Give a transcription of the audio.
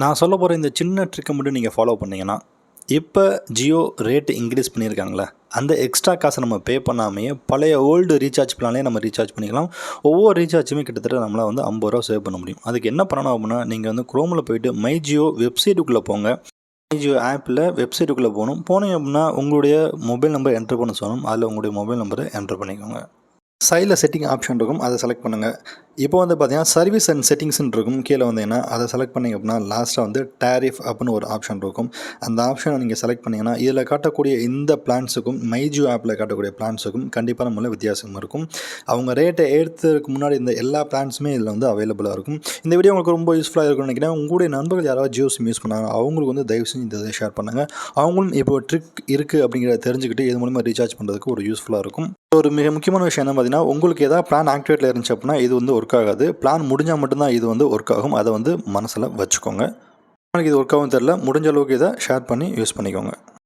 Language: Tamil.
நான் சொல்ல போகிற இந்த சின்ன ட்ரிக்கை மட்டும் நீங்கள் ஃபாலோ பண்ணிங்கன்னா இப்போ ஜியோ ரேட்டு இன்க்ரீஸ் பண்ணியிருக்காங்களே அந்த எக்ஸ்ட்ரா காசை நம்ம பே பண்ணாமையே பழைய ஓல்டு ரீசார்ஜ் பிளான்லேயே நம்ம ரீசார்ஜ் பண்ணிக்கலாம். ஒவ்வொரு ரீசார்ஜுமே கிட்டத்தட்ட நம்மளால் வந்து ஐம்பது ரூபா சேவ் பண்ண முடியும். அதுக்கு என்ன பண்ணணும் அப்படின்னா நீங்கள் வந்து குரோமில் போயிட்டு மை ஜியோ வெப்சைட்டுக்குள்ளே போங்க. மை ஜியோ ஆப்பில் வெப்சைட்டுக்குள்ளே போகணும். போனீங்க அப்படின்னா உங்களுடைய மொபைல் நம்பர் என்ட்ரு பண்ண சொல்லணும். அதில் உங்களுடைய மொபைல் நம்பரை என்ட்ரு பண்ணிக்கோங்க. சைடில் செட்டிங் ஆப்ஷன் இருக்கும் அதை செலக்ட் பண்ணுங்கள் இப்போ வந்து பார்த்தீங்கன்னா சர்வீஸ் அண்ட் செட்டிங்ஸ்னு இருக்கும். கீழே வந்தீங்கன்னா அதை செலக்ட் பண்ணிங்க அப்படின்னா லாஸ்ட்டாக வந்து டேரிஃப் அப்படின்னு ஒரு ஆப்ஷன் இருக்கும். அந்த ஆப்ஷனை நீங்கள் செலக்ட் பண்ணிங்கன்னா இதில் காட்டக்கூடிய இந்த பிளான்ஸுக்கும் மைஜியோ ஆப்பில் காட்டக்கூடிய பிளான்ஸுக்கும் கண்டிப்பான முறையில் வித்தியாசம் இருக்கும். அவங்க ரேட்டை ஏற்றுறதுக்கு முன்னாடி இந்த எல்லா பிளான்ஸுமே இதில் வந்து அவைலபிளாக இருக்கும். இந்த வீடியோ உங்களுக்கு ரொம்ப யூஸ்ஃபுல்லாக இருக்கும்னு நினைக்கிறேன். உங்களுடைய நண்பர்கள் யாராவது ஜியோ சிம் யூஸ் பண்ணாங்க அவங்களுக்கு வந்து தயவு செஞ்சு இந்த இதை ஷேர் பண்ணுங்கள் அவங்களும் இப்போ ட்ரிக் இருக்குது அப்படிங்கிறத தெரிஞ்சுக்கிட்டு இது மூலிமா ரீசார்ஜ் பண்ணுறதுக்கு ஒரு யூஸ்ஃபுல்லாக இருக்கும். ஒரு மிக முக்கியமான விஷயம் என்ன பார்த்தீங்கன்னா உங்களுக்கு ஏதாவது பிளான் ஆக்டிவேட்டில் இருந்துச்சு அப்படின்னா இது வந்து ஒர்க் ஆகாது. பிளான் முடிஞ்சால் மட்டும்தான் இது வந்து ஒர்க் ஆகும். அதை வந்து மனசில் வச்சுக்கோங்க. உங்களுக்கு இது ஒர்க் ஆகும் தெரில முடிஞ்ச அளவுக்கு இதை ஷேர் பண்ணி யூஸ் பண்ணிக்கோங்க.